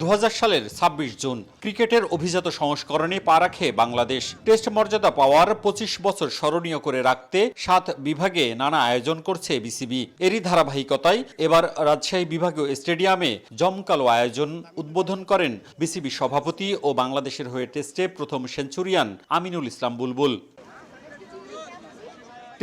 দু হাজার সালের ২৬ জুন ক্রিকেটের অভিজাত সংস্করণে পা রাখে বাংলাদেশ। টেস্ট মর্যাদা পাওয়ার ২৫ বছর স্মরণীয় করে রাখতে সাত বিভাগে নানা আয়োজন করছে বিসিবি। এরই ধারাবাহিকতায় এবার রাজশাহী বিভাগীয় স্টেডিয়ামে জমকালো আয়োজন উদ্বোধন করেন বিসিবি সভাপতি ও বাংলাদেশের হয়ে টেস্টে প্রথম সেঞ্চুরিয়ান আমিনুল ইসলাম বুলবুল।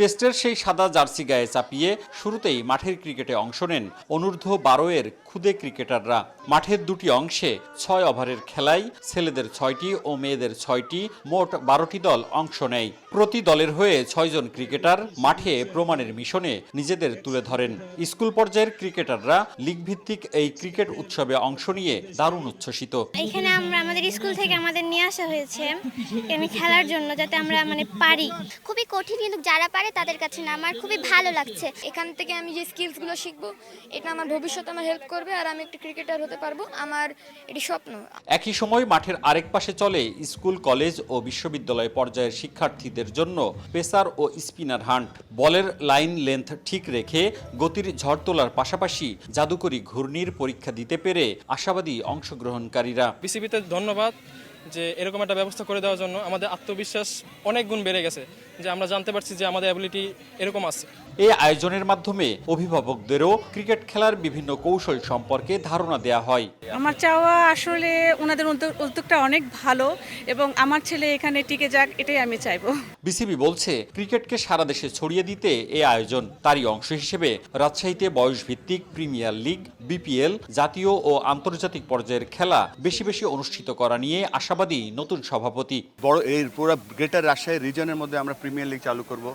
টেস্টের সেই সাদা জার্সি গায়ে চাপিয়ে শুরুতেই মাঠের ক্রিকেটে অংশ নেন অনূর্ধ্ব বারোয়ের ক্ষুদে ক্রিকেটাররা। মাঠের দুটি অংশে ছয় ওভারের খেলায় ছেলেদের ছয়টি ও মেয়েদের ছয়টি, মোট বারোটি দল অংশ নেয়। প্রতি দলের হয়ে ছয়জন ক্রিকেটার মাঠে প্রমাণের মিশনে নিজেদের তুলে ধরেন। স্কুল পর্যায়ের ক্রিকেটাররা লিগ ভিত্তিক এই ক্রিকেট উৎসবে অংশ নিয়ে দারুণ উচ্ছ্বসিত। এখানে আমরা আমাদের স্কুল থেকে আমাদের নিয়ে আসা হয়েছে এখানে খেলার জন্য যাতে আমরা মানে পারি। খুবই কঠিন কিন্তু যারা পারে তাদের কাছে না, আমার খুবই ভালো লাগছে। এখান থেকে আমি যে স্কিলসগুলো শিখব, এটা আমার ভবিষ্যতে আমার হেল্প করবে আর আমি একটা ক্রিকেটার হতে পারব আমার এটি স্বপ্ন। একই সময় মাঠের আরেক পাশে চলে স্কুল কলেজ ও বিশ্ববিদ্যালয় পর্যায়ের শিক্ষার্থীদের জন্য পেসার ও স্পিনার হান্ট। বলের লাইন লেন্থ ঠিক রেখে গতির ঝড় তোলার পাশাপাশি জাদুকরি ঘূর্ণির পরীক্ষা দিতে পেরে আশাবাদী অংশগ্রহণকারীরা। বিসিবিতে ধন্যবাদ যে এরকম একটা ব্যবস্থা করে দেওয়ার জন্য আমাদের আত্মবিশ্বাস অনেক গুণ বেড়ে গেছে যে আমরা জানতে পারছি যে আমাদের অ্যাবিলিটি এরকম আছে। এই আয়োজনের মাধ্যমে অভিভাবকদেরও ক্রিকেট খেলার বিভিন্ন কৌশল সম্পর্কে ধারণা দেয়া হয়। আমার চাওয়া আসলে ওনাদের উদ্যোগ- উদ্যোগটা অনেক ভালো এবং আমার ছেলে এখানে টিকে যাক এটাই আমি চাইব। বিসিবি বলছে ক্রিকেটকে সারা দেশে ছড়িয়ে দিতে এই আয়োজন তারই অংশ হিসেবে রাজশাহীতে বয়সভিত্তিক প্রিমিয়ার লিগ বিপিএল জাতীয় ও আন্তর্জাতিক পর্যায়ের খেলা বেশি বেশি অনুষ্ঠিত করা নিয়ে আশাবাদী নতুন সভাপতি। বড় এই পুরো গ্রেটার রাজশাহী রিজনের মধ্যে আমরা প্রিমিয়ার লিগ চালু করব।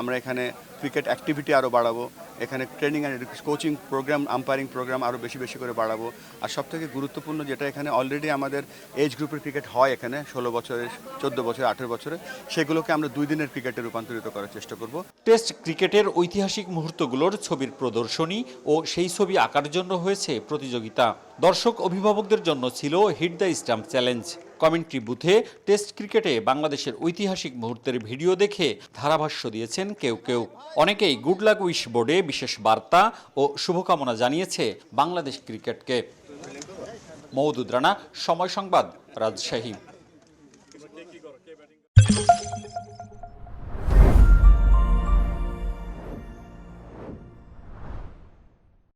আমরা এখানে ক্রিকেট অ্যাক্টিভিটি আরও বাড়াবো। এখানে training and coaching programme umpiring programme আরও বেশি বেশি করে বাড়াবো। আর সবথেকে গুরুত্বপূর্ণ যেটা এখানে অলরেডি আমাদের এজ গ্রুপের ক্রিকেট হয় এখানে, ষোলো বছরের, চোদ্দ বছর আঠেরো বছরে সেগুলোকে আমরা দুই দিনের ক্রিকেটে রূপান্তরিত করার চেষ্টা করব। টেস্ট ক্রিকেটের ঐতিহাসিক মুহূর্তগুলোর ছবির প্রদর্শনী ও সেই ছবি আঁকার জন্য হয়েছে প্রতিযোগিতা। দর্শক অভিভাবকদের জন্য ছিল hit the stump challenge commentary বুথে টেস্ট ক্রিকেটে বাংলাদেশের ঐতিহাসিক মুহূর্তের ভিডিও দেখে ধারাভাষ্য দিয়েছেন কেউ কেউ। অনেকেই গুড লাক উইশ বোর্ডে বিশেষ বার্তা ও শুভকামনা জানিয়েছে বাংলাদেশ ক্রিকেটকে। মৌদুদ রানা, সময় সংবাদ, রাজশাহী।